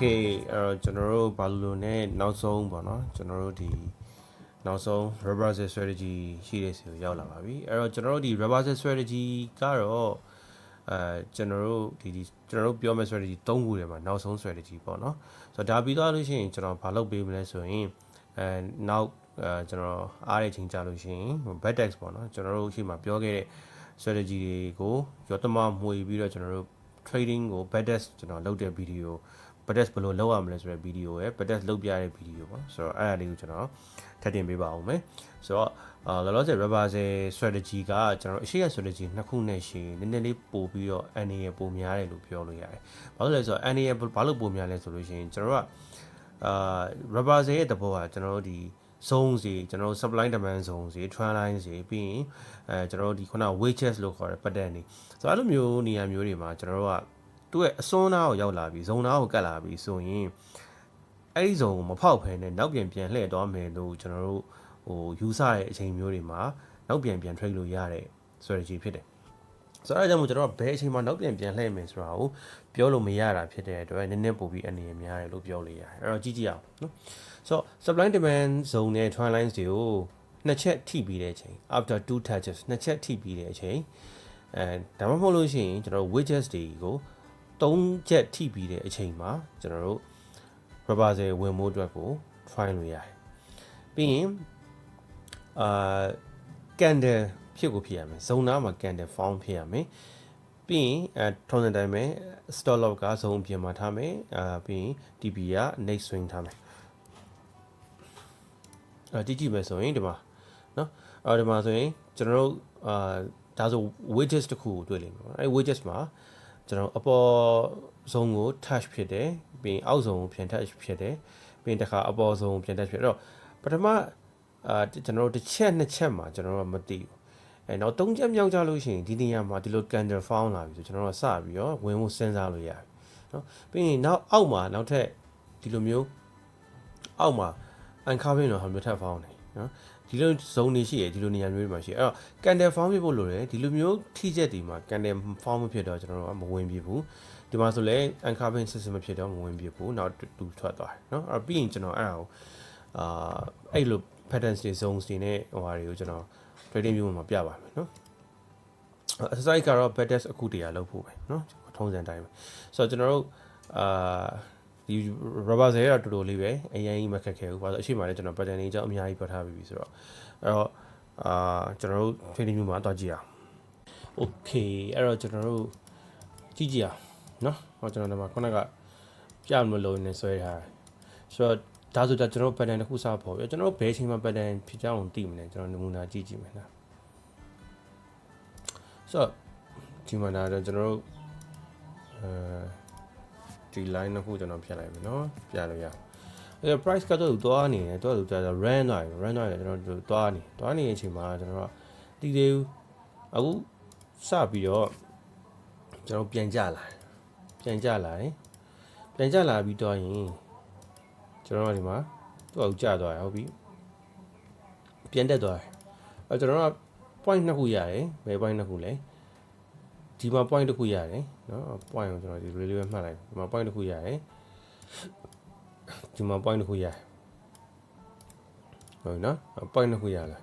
Okay အဲ့တော့ကျွန်တော်တို့ဘာလို့လို့ ਨੇ နောက်ဆုံးပေါ့နော်ကျွန်တော်တို့ဒီနောက်ဆုံး rubber set strategy ရှိတဲ့စီကိုရောက်လာပါပြီအဲ့တော့ကျွန်တော်တို့ဒီ rubber set strategy ကတော့အဲကျွန်တော်တို့ဒီဒီကျွန်တော်တို့ပြောမယ့် strategy ၃ခုထဲမှာနောက်ဆုံး strategy ပေါ့နော်ဆိုတော့ဒါပြီးသွားလို့ရှိရင်ကျွန်တော်ဘာလုပ်ပေးမလဲဆိုရင်အဲနောက်အဲကျွန်တော်အားရချိန်ကြလို့ရှိရင် backtext ပေါ့နော်ကျွန်တော်တို့ရှိမှပြောခဲ့တဲ့ strategy တွေကိုရောတမမွေပြီးတော့ကျွန်တော်တို့ trading ကို backtext ကျွန်တော်လုပ်တဲ့ video backtext ဘယ်လိုလုပ်ရမလဲဆိုတဲ့ video ရယ် backtext လုပ်ပြတဲ့ video ပေါ့ဆိုတော့အဲ့ဒါလေးကိုကျွန်တော်ထပ်တင်ပေးပါအောင်မယ်ဆိုတော့အာလောလောဆယ် rubber ဆယ် strategy ကကျွန်တော်အရှိရ strategy နှစ်ခုနဲ့ရှိနည်းနည်းလေးပို့ပြီးတော့ NA ရပိုများတယ်လို့ပြောလို့ရတယ်ဘာလို့လဲဆိုတော့ NA ရဘာလို့ပိုများလဲဆိုလို့ရှိရင်ကျွန်တော်ကအာ rubber ဆယ်ရဲ့တဘောကကျွန်တော်တို့ဒီ zone စီကျွန်တော်တို့ supply demand zone စီ trend line စီပြီးရင်အဲကျွန်တော်တို့ဒီခုန wages လို့ခေါ်တဲ့ pattern တွေဆိုတော့အဲ့လိုမျိုးနေရာမျိုးတွေမှာကျွန်တော်တို့က သူ့ရဲ့အစွန်းသားကိုရောက်လာပြီဇုံသားကိုကတ်လာပြီဆိုရင်အဲ့ဒီဇုံကိုမဖောက်ဖဲနဲ့နောက်ပြန်ပြန်လှည့်သွားမယ်လို့ကျွန်တော်တို့ဟိုယူဆတဲ့အချိန်မျိုးတွေမှာနောက်ပြန်ပြန် trade လို့ရတဲ့ strategy ဖြစ်တယ်ဆိုတော့အဲဒါကြောင့်မို့ကျွန်တော်ဘယ်အချိန်မှာနောက်ပြန်ပြန်လှည့်မယ်ဆိုတာကိုပြောလို့မရတာဖြစ်တဲ့အတွက်နည်းနည်းပို့ပြီးအနေရများတယ်လို့ပြောလို့ရတယ်အဲ့တော့ကြည့်ကြည့်အောင်နော်ဆိုတော့ supply demand zone နဲ့ trend lines တွေကိုနှစ်ချက်ထိပြီးတဲ့အချိန် after two touches နှစ်ချက်ထိပြီးတဲ့အချိန်အဲဒါမှမဟုတ်လို့ရှိရင်ကျွန်တော်တို့ widgets တွေကို 3ချက်ထိပြီးတဲ့အချိန်မှာကျွန်တော်တို့ rubber cell ဝင်ဖို့အတွက်ကို try လုပ်ရတယ်ပြီးရင်အာ candle ဖြစ်ကိုဖြစ်ရမယ်ဇုံနာမှာ candle found ဖြစ်ရမယ်ပြီးရင်အဲထုံးတဲ့တိုင်းပဲ stop loss ကဇုံပြင်မှာထားမယ်အာပြီးရင် TP က next swing ထားမယ်အာကြည့်ကြည့်မယ်ဆိုရင်ဒီမှာနော်အော်ဒီမှာဆိုရင်ကျွန်တော်တို့အာဒါဆို widgets တခုကိုတွေ့လိမ့်မယ်ပေါ့အဲ widgets မှာ ကျွန်တော်အပေါ်ဆုံးကို touch ဖြစ်တယ်ပြီးရင်အောက်ဆုံးကိုပြန် touch ဖြစ်တယ်ပြီးရင်တစ်ခါအပေါ်ဆုံးကိုပြန် touch ဖြစ်အဲ့တော့ပထမအာကျွန်တော်တို့တစ်ချက်နှစ်ချက်မှာကျွန်တော်တို့ကမသိဘူးအဲနောက်သုံးချက်မြောက်ကြလို့ရှိရင်ဒီနေရာမှာဒီလို candle found လာပြီဆိုကျွန်တော်တို့စပြီးတော့ဝင်ဖို့စဉ်းစားလို့ရတယ်เนาะပြီးရင်နောက်အောက်မှာနောက်ထပ်ဒီလိုမျိုးအောက်မှာ uncovering တော့ဟာမျိုးထပ် found နေเ นาะဒီလို zone တွေရှိရဒီလိုနေရာမျိုးတွေမှာရှိအဲ့တော့ candle form ဖြစ်ဖို့လိုတယ်ဒီလိုမျိုးထိချက်ဒီမှာ candle form မဖြစ်တော့ကျွန်တော်တို့ကမဝင်ပြဘူးဒီမှာဆိုလဲ uncovering system မဖြစ်တော့မဝင်ပြဘူးနောက်တူထွက်သွားတယ်เนาะအဲ့ပြီးရင်ကျွန်တော်အဲ့ဒါကိုအာအဲ့လို patterns တွေ zones တွေနဲ့ဟိုဟာတွေကိုကျွန်တော် trading view မှာပြပါမယ်เนาะ exercise ကတော့ backdash အခုတည်းရလုပ်ဖို့ပဲเนาะထုံးစံတိုင်းပဲဆိုတော့ကျွန်တော်တို့အာ ဒီ rubber ဇဲကတော့တော်တော်လေးပဲအရင်ကြီးမခက်ခဲဘူးဘာလို့အရှိမလဲကျွန်တော် pattern တွေအကြောင်းအများကြီးပတ်ထားပြီးပြီဆိုတော့အဲ့တော့အာကျွန်တော်တို့ training မျိုးမှာတော့ကြည့်အောင် okay အဲ့တော့ကျွန်တော်တို့ကြည့်ကြည့်အောင်နော်ဟောကျွန်တော်ဒီမှာခုနကပြမလို့နေဆွဲထားတယ်ဆိုတော့ဒါဆိုတော့ကျွန်တော် pattern တစ်ခုစပေါ်ပြီကျွန်တော်ဘယ်ချိန်မှာ pattern ဖြစ်ကြအောင်သိမလဲကျွန်တော်နမူနာကြည့်ကြည့်မယ်နော်ဆိုတော့ဒီမှာဒါတော့ကျွန်တော်တို့အဲ ဒီ line တစ်ခုကျွန်တော်ဖြတ်လိုက်မယ်နော်ပြလို့ရအဲ price ကတော့သွားနေတယ်တော့သူက run သွားပြီ run သွားတယ်ကျွန်တော်တို့သွားနေသွားနေတဲ့အချိန်မှာကျွန်တော်ကတီးသေးဘူးအခုစပြီးတော့ကျွန်တော်ပြန်ကြလာပြန်ကြလာတယ်ပြန်ကြလာပြီးတော့ရင်ကျွန်တော်ကဒီမှာသူ့အောင်ကြာသွားတယ်ဟုတ်ပြီပြန်တက်သွားတယ်အဲကျွန်တော်က point နှစ်ခုရတယ်ဘယ် point နှစ်ခုလဲ ဒီမှာ point တစ်ခုရတယ်နော် point ကိုကျွန်တော်ဒီ relay ပဲမှတ်လိုက်ဒီမှာ point တစ်ခုရတယ်ဒီမှာ point တစ်ခုရတယ်ဟုတ်နော် point တစ်ခုရလာ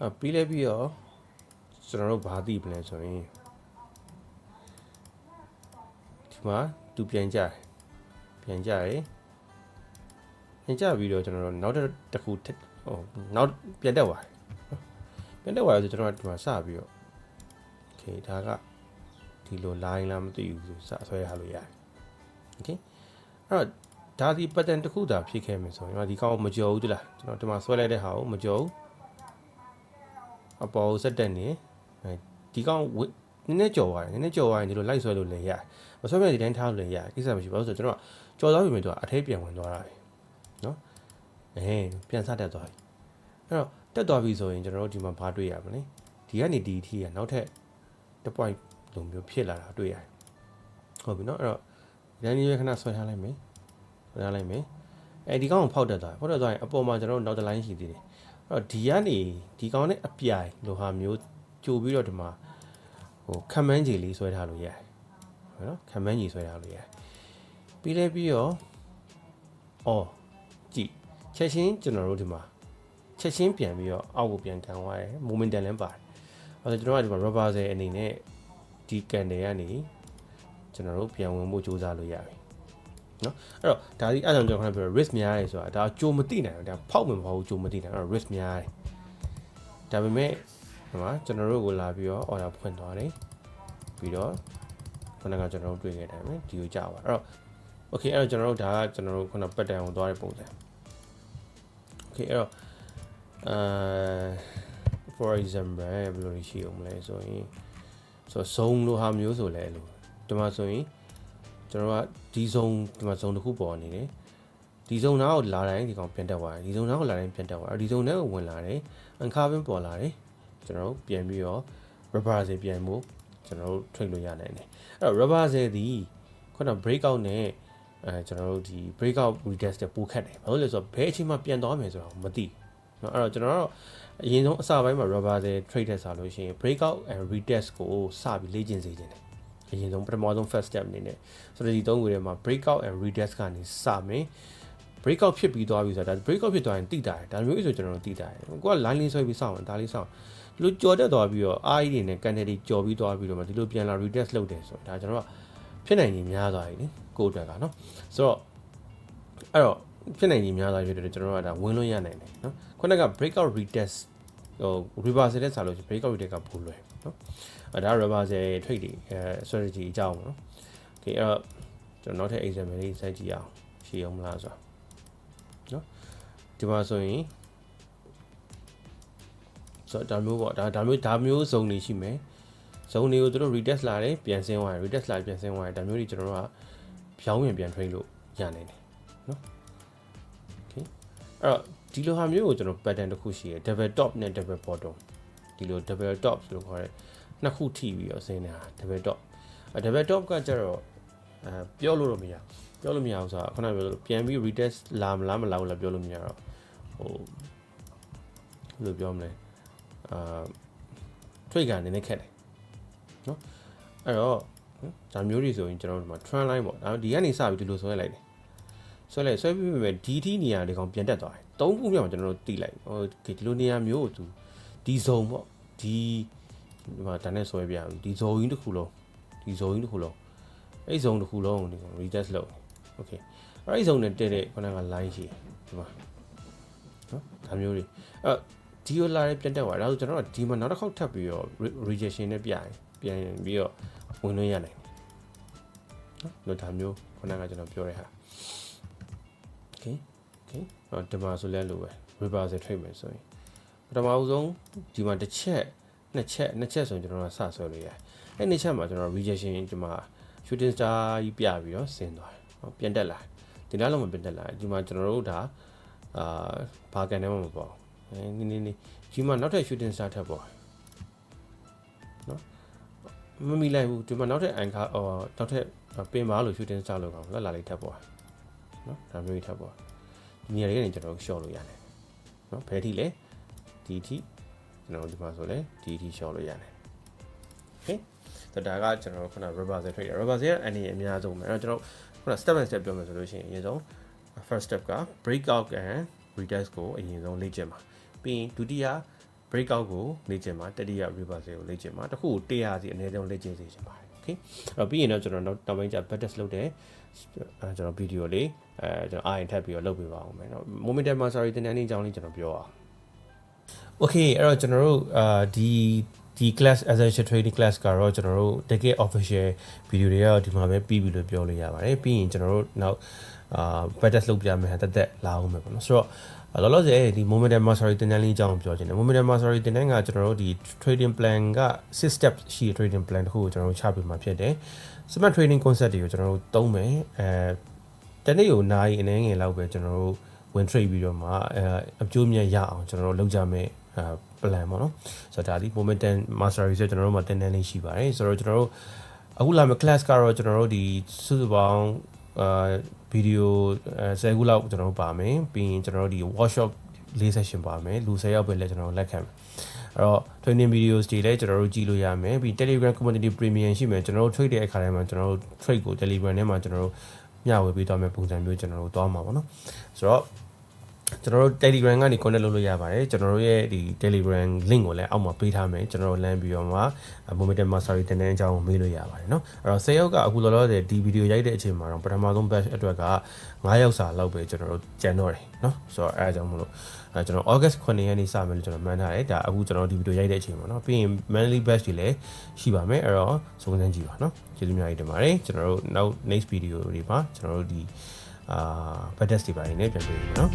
အပြီးလဲပြီးတော့ကျွန်တော်တို့ဘာသိပလဲဆိုရင်ဒီမှာသူပြန်ကြတယ်ပြန်ကြတယ်ပြန်ကြပြီးတော့ကျွန်တော်တို့နောက်တစ်ခုဟိုနောက်ပြန်တက်သွားတယ်ပြန်တက်သွားဆိုကျွန်တော်ဒီမှာစပြီးတော့ okay ဒါက ဒီလို line လားမသိဘူးဆိုစဆွဲရလို့ရတယ် okay အဲ့တော့ဒါဒီ pattern တစ်ခုသာဖြစ်ခဲ့မယ်ဆိုရင်ဒီကောင်မကြော်ဘူးတလားကျွန်တော်ဒီမှာဆွဲလိုက်တဲ့ဟာကိုမကြော်ဘူးအပေါ်စက်တက်နေဒီကောင်နည်းနည်းကြော်သွားတယ်နည်းနည်းကြော်သွားရင်ဒီလိုလိုက်ဆွဲလို့လည်းရတယ်မဆွဲမဲ့ဒီတိုင်းထားလို့လည်းရတယ်ကိစ္စမရှိဘူးဆိုတော့ကျွန်တော်ကြော်သွားပြီမြေတော့အထဲပြန်ဝင်သွားတာပဲเนาะအဲပြန်စတက်သွားပြီအဲ့တော့တက်သွားပြီဆိုရင်ကျွန်တော်တို့ဒီမှာဘာတွေ့ရမလဲဒီကနေဒီအထိကနောက်ထပ်တစ် point လိုမျိုးဖြစ်လာတာတွေ့ရတယ်ဟုတ်ပြီเนาะအဲ့တော့ဒီတိုင်းလေးပဲခဏဆွဲထားလိုက်မယ်ဆွဲထားလိုက်မယ်အဲဒီကောင်ကိုဖောက်တက်သွားဖောက်တက်သွားရင်အပေါ်မှာကျွန်တော်တို့နောက်တစ်လိုင်းရှိသေးတယ်အဲ့တော့ဒီကနေဒီကောင်နဲ့အပြိုင်လိုဟာမျိုးကြိုပြီးတော့ဒီမှာဟိုခံမန်းကြီးလေးဆွဲထားလို့ရတယ်ဟုတ်နော်ခံမန်းကြီးဆွဲထားလို့ရတယ်ပြီးလဲပြီးတော့ အော်ကြည့်ချက်ချင်းကျွန်တော်တို့ဒီမှာချက်ချင်းပြန်ပြီးတော့အောက်ကိုပြန်တန်သွားတယ် momentum လည်းပါတယ်အဲဒါကျွန်တော်ကဒီမှာ rubber ဆယ်အနေနဲ့ ဒီကန်တယ်ကနေကျွန်တော်တို့ပြန်ဝင်ဖို့ကြိုးစားလို့ရပြီနော်အဲ့တော့ဒါဒီအဲ့ဒါကြောင့်ကျွန်တော်ပြော risk များတယ်ဆိုတာဒါကြိုမသိနိုင်ဘူးဒါဖောက်မှမဟုတ်ဘူးကြိုမသိနိုင်အဲ့တော့ risk များတယ်ဒါပေမဲ့ဒီမှာကျွန်တော်တို့ကိုလာပြီးတော့ order ဖွင့်သွားတယ်ပြီးတော့ခုနကကျွန်တော်တို့တွေ့ခဲ့တယ်မယ်ဒီကိုကြာပါအဲ့တော့ okay အဲ့တော့ကျွန်တော်တို့ဒါကကျွန်တော်တို့ခုနပတ်တန်ကိုသွားတဲ့ပုံစံ okay အဲ့တော့အာ for example ဘယ်လိုရှိအောင်မလဲဆိုရင် ဆိုဇုံလိုဟာမျိုးဆိုလဲလို့ဒီမှာဆိုရင်ကျွန်တော်ကဒီဇုံဒီမှာဇုံတစ်ခုပေါ်နေတယ်ဒီဇုံနားကိုလာတိုင်းဒီကောင်ပြန်တက်သွားတယ်ဒီဇုံနားကိုလာတိုင်းပြန်တက်သွားတယ်ဒီဇုံထဲကိုဝင်လာတယ်အန်ကာဘင်းပေါ်လာတယ်ကျွန်တော်တို့ပြန်ပြီးတော့ rubber စေပြန်ဖို့ကျွန်တော်တို့ထိတ်လို့ရနိုင်တယ်အဲ့တော့ rubber စေဒီခုန breakout နဲ့အဲကျွန်တော်တို့ဒီ breakout retest တဲ့ပိုခတ်တယ်ဘာလို့လဲဆိုတော့ဘယ်အချိန်မှပြန်သွားမယ်ဆိုတော့မသိ เนาะအဲ့တော့ကျွန်တော်တို့အရင်ဆုံးအစပိုင်းမှာ rubber စေ trade တက်စားလို့ရှိရင် breakout and retest ကိုစပြီးလေ့ကျင့်စေခြင်းတယ်အရင်ဆုံးပထမဆုံး first step အနေနဲ့ဆိုတော့ဒီသုံးခုထဲမှာ breakout and retest ကနေစမယ် breakout ဖြစ်ပြီးသွားပြီဆိုတာဒါ breakout ဖြစ်သွားရင်တိတာတယ်ဒါမျိုးဆိုကျွန်တော်တို့တိတာတယ်ကိုက line လေးဆွဲပြီးစောင့်တယ်ဒါလေးစောင့်ဒီလိုကြော်တက်သွားပြီးတော့ RE တွေနဲ့ candle တွေကြော်ပြီးသွားပြီးတော့မှဒီလိုပြန်လာ retest လုပ်တယ်ဆိုတော့ဒါကျွန်တော်ကဖြစ်နိုင်ကြီးများသွားပြီလေကိုအတွက်ကနော်ဆိုတော့အဲ့တော့ဖြစ်နိုင်ကြီးများသွားပြီဖြစ်တယ်ကျွန်တော်တို့ကဒါဝင်လို့ရနိုင်တယ်နော် ခုနက breakout retest ဟို reversal တဲ့စာလို့ breakout retest ကပိုလွယ်နော်အဲ့ဒါ reversal trade တွေအဲ strategy အကြောင်းပေါ့နော် okay အဲ့တော့ကျွန်တော်နောက်ထပ် example လေးစိုက်ကြည့်အောင်ရှင်းအောင်မလားဆိုတော့နော်ဒီမှာဆိုရင်ဆိုတော့ဒါမျိုးပေါ့ဒါဒါမျိုးဒါမျိုးဇုံတွေရှိမယ်ဇုံတွေကိုတို့ retest လာတယ်ပြန်ဆင်းသွားတယ် retest လာပြန်ဆင်းသွားတယ်ဒါမျိုးတွေကျွန်တော်တို့ကဖြောင်းဝင်ပြန် trade လို့ရနိုင်တယ်နော် okay အဲ့တော့ ဒီလိုဟာမျိုးကိုကျွန်တော် pattern တစ်ခုရှိရယ် double top နဲ့ double bottom ဒီလို double top ဆိုလို့ခေါ်တဲ့နှစ်ခုထိပြီးတော့ဆင်းနေတာ double top အဲ double top ကကျတော့အဲပြောလို့တော့မရပြောလို့မရဘူးဆိုတာခုနကပြောလို့ပြန်ပြီး retest လာမလားမလာဘူးလားပြောလို့မရတော့ဟိုဘယ်လိုပြောမလဲအာ trade ကနည်းနည်းခက်တယ်နော်အဲ့တော့ဒါမျိုးတွေဆိုရင်ကျွန်တော်တို့ဒီမှာ trend line ပေါ့ဒါဒီကနေစပြီးဒီလိုဆွဲလိုက်တယ် ဆွဲလိုက်ဆွဲပြီးပြီဒီထိနေရာတွေကောင်ပြန်တက်သွားတယ်သုံးခုမြောက်ကျွန်တော်တို့တိလိုက်ဟိုဒီလိုနေရာမျိုးကိုသူဒီဇုံပေါ့ဒီဒီမှာဒါနဲ့ဆွဲပြအောင်ဒီဇုံကြီးတစ်ခုလုံးဒီဇုံကြီးတစ်ခုလုံးအဲ့ဇုံတစ်ခုလုံးကိုဒီကောင် retest လုပ်โอเคအဲ့ဒီဇုံနဲ့တက်တဲ့ခုနက line ရှိဒီမှာနော်ဒါမျိုးတွေအဲ့ဒီလိုလာတဲ့ပြန်တက်သွားဒါဆိုကျွန်တော်တို့ဒီမှာနောက်တစ်ခေါက်ထပ်ပြီးတော့ rejection နဲ့ပြရင်ပြန်ပြီးတော့ဝင်လို့ရနိုင်တယ်နော်ဒါမျိုးခုနကကျွန်တော်ပြောတဲ့ဟာ okay okay တော့ဒီမှာဆိုလဲလို့ပဲ reversal trade မယ်ဆိုရင်ပထမအဆုံးဒီမှာတစ်ချက်နှစ်ချက်နှစ်ချက်ဆိုရင်ကျွန်တော်ကစဆွဲလို့ရတယ်အဲ့နှစ်ချက်မှာကျွန်တော် rejection ဒီမှာ shooting star ကြီးပြပြီးတော့ဆင်းသွားတယ်ဟောပြန်တက်လာဒီလားလုံးမပြန်တက်လာဒီမှာကျွန်တော်တို့ဒါအာဘာကန်ထဲမှာမပေါ့အဲနင်းနင်းဒီမှာနောက်ထပ် shooting star ထပ်ပေါ့နော်မမီလိုက်ဘူးဒီမှာနောက်ထပ် anchor အော်နောက်ထပ်ပင်မာလို့ shooting star လို့ကောင်လာလာလေးထပ်ပေါ့ နော်ဒါမျိုးကြီးထပ်ပေါ့ဒီနေရာလေးကနေကျွန်တော် short လို့ရတယ်နော်ဘယ်ထိလဲဒီထိကျွန်တော်ဒီမှာဆိုလဲဒီထိ short လို့ရတယ် okay ဆိုတော့ဒါကကျွန်တော်ခုန reversal trade reversal ရဲ့အနေအများဆုံးပဲအဲ့တော့ကျွန်တော်ခုန step by step ပြောမယ်ဆိုလို့ရှိရင်အရင်ဆုံး first step က breakout and retest ကိုအရင်ဆုံးလေ့ကျင့်ပါပြီးရင်ဒုတိယ breakout ကိုလေ့ကျင့်ပါတတိယ reversal ကိုလေ့ကျင့်ပါတစ်ခုကို100စီအနည်းဆုံးလေ့ကျင့်စေချင်ပါ တယ် okay အဲ့တော့ပြီးရင်တော့ကျွန်တော်နောက်ပိုင်းကျ back test လုပ်တယ်အဲကျွန်တော်ဗီဒီယိုလေးအဲကျွန်တော်အာရင်ထပ်ပြီးတော့လုပ်ပေးပါအောင်မယ်เนาะ momentum mastery တင်တန်းလေးအကြောင်းလေးကျွန်တော်ပြောအောင် okay အဲ့တော့ကျွန်တော်တို့အာဒီဒီ class essential trading class ကတော့ကျွန်တော်တို့တကယ် official video တွေကတော့ဒီမှာပဲပြီးပြီလို့ပြောလို့ရပါတယ်ပြီးရင်ကျွန်တော်တို့နောက်အာ back လုပ်ပြမယ်ဟန်တက်တက်လာအောင်မယ်ပေါ့နော်ဆိုတော့ လောလောဆယ်ဒီ momentum mastery တင်တန်းလေးအကြောင်းပြောချင်တယ် momentum mastery တင်တန်းကကျွန်တော်တို့ဒီ trading plan က6 step ရှိတဲ့ trading plan တစ်ခုကိုကျွန်တော်တို့ချပြမှာဖြစ်တယ် smart trading concept တွေကိုကျွန်တော်တို့သုံးမယ်အဲတနေ့ကိုနားရီအနေငယ်လောက်ပဲကျွန်တော်တို့ဝင် trade ပြီးတော့မှအဲအကျိုးမြတ်ရအောင်ကျွန်တော်တို့လုပ်ကြမယ်အဲ plan ပေါ့နော်ဆိုတော့ဒါဒီ momentum mastery ဆိုကျွန်တော်တို့မှာတင်တန်းလေးရှိပါတယ်ဆိုတော့ကျွန်တော်တို့အခုလာမယ့် class ကတော့ကျွန်တော်တို့ဒီစုစုပေါင်း အာဗီဒီယို10ခုလောက်ကျွန်တော်တို့ပါမယ်ပြီးရင်ကျွန်တော်တို့ဒီ workshop ၄ session ပါမယ်လူ10ယောက်ပဲလည်းကျွန်တော်လက်ခံမယ်အဲ့တော့ training videos တွေလည်းကျွန်တော်တို့ကြည့်လို့ရမယ်ပြီး Telegram community premium ရှိမယ်ကျွန်တော်တို့ trade တဲ့အခါတိုင်းမှာကျွန်တော်တို့ trade ကို Telegram ထဲမှာကျွန်တော်တို့မျှဝေပေးသွားမယ့်ပုံစံမျိုးကျွန်တော်တို့သွားမှာပေါ့နော်ဆိုတော့ ကျွန်တော်တို့ Telegram ကနေ connect လုပ်လို့ရပါတယ်ကျွန်တော်တို့ရဲ့ဒီ Telegram link ကိုလည်းအောက်မှာပေးထားမယ်ကျွန်တော်တို့လမ်းပြီးတော့မှ Momentum Mastery တင်တဲ့အကြောင်းကိုမေးလို့ရပါတယ်เนาะအဲ့တော့10ယောက်ကအခုလောလောဆယ်ဒီဗီဒီယိုရိုက်တဲ့အချိန်မှာတော့ပထမဆုံး batch အတွက်က9ယောက်စာလောက်ပဲကျွန်တော်တို့ကြံတော့တယ်เนาะဆိုတော့အဲအကြောင်းမလို့အဲကျွန်တော် August 9ရက်နေ့စမယ်လို့ကျွန်တော်မှန်းထားတယ်ဒါအခုကျွန်တော်ဒီဗီဒီယိုရိုက်တဲ့အချိန်ပေါ့เนาะပြီးရင် monthly batch တွေလည်းရှိပါမယ်အဲ့တော့စုံစမ်းကြည့်ပါเนาะကျေးဇူးများကြီးတင်ပါတယ်ကျွန်တော်တို့နောက် next video တွေမှာကျွန်တော်တို့ဒီအာ back test တွေပါနေပြန်တွေ့ပြီเนาะ